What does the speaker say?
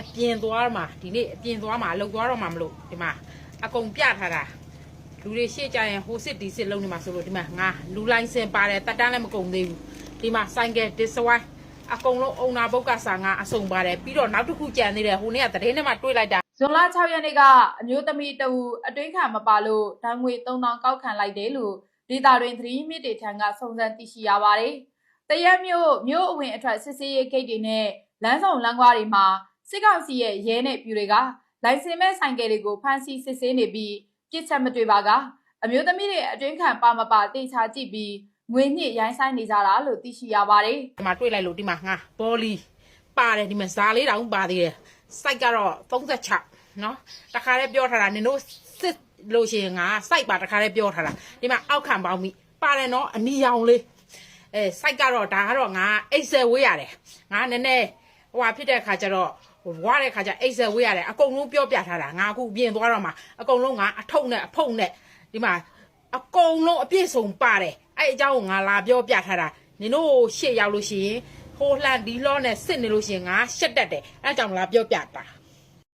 အပြင်သွားမှာဒီနေ့အပြင်သွားမှာအလုပ်သွားတော့မှာမလို့ဒီမှာအကုန်ပြထားတာလူတွေရှေ့ကြရင်ဟိုစစ်ဒီစစ်လုံးနေမှာဆိုလို့ဒီမှာငါလူလိုင်းစင်ပါတယ်တက်တန်းလည်းမကုန်သေးဘူးဒီမှာဆိုင်ကယ်ဒစ်စဝိုင်းအကုန်လုံးအုံနာဘုတ်ကစာငါအစုံပါတယ်ပြီးတော့နောက်တစ်ခုကြံသေးတယ်ဟိုနေ့ကသတင်းထဲမှာတွေ့လိုက်တာဇွန်လ6ရက်နေ့ကအမျိုးသမီးတဦးအတွင်းခံမပါလို့ဓာတ်ငွေ3000ကောက်ခံလိုက်တယ်လို့ဒေတာတွင်သတင်းမြစ်တွေထံကစုံစမ်းသိရှိရပါတယ်။တရက်မြို့မြို့အဝင်အထွက်စစ်ဆေးရေးဂိတ်တွေနဲ့ လမ်းဆောင်လမ်းခွာတွေမှာစစ်ကောင်စီရဲ့ရဲနဲ့ပြူတွေကလိုင်စင်မဲ့ဆိုင်ကယ်တွေကိုဖမ်းဆီးစစ်ဆေးနေပြီးပြစ်ချက်မတွေ့ပါကအမျိုးသမီးတွေအတွင်းခံပါမပါတေချာကြည့်ပြီးငွေညှစ်ရိုင်းဆိုင်နေကြတာလို့သိရှိရပါတယ်။ဒီမှာတွေ့လိုက်လို့ဒီမှာငါပေါ်လီပါတယ်ဒီမှာဇာလေးတောင်ပါသေးတယ်။စိုက်ကတော့36နော်။တခါလေးပြောထားတာနင်တို့စစ်လို့ရှိရင်ငါစိုက်ပါတခါလေးပြောထားတာဒီမှာအောက်ခံပေါင်းပြီပါတယ်နော်အနီရောင်လေးအဲစိုက်ကတော့ဒါကတော့ငါအိတ်ဆယ်ဝေးရတယ်။ငါနည်းနည်း ဟိုဟာဖြစ်တဲ့ခါကျတော့ဟိုဝါတဲ့ခါကျအိတ်ဆယ်ဝေးရတယ်အကုန်လုံးပြောပြထားတာငါအခုပြင်သွားတော့မှာအကုန်လုံးငါအထုပ်နဲ့အဖုတ်နဲ့ဒီမှာအကုန်လုံးအပြည့်စုံပါတယ်အဲ့အကြောင်းကိုငါလာပြောပြထားတာနင်တို့ရှေ့ရောက်လို့ရှိရင်ဟိုလှန်ဒီလောနဲ့စစ်နေလို့ရှိရင်ငါရှက်တက်တယ်အဲ့အကြောင်းလာပြောပြတာ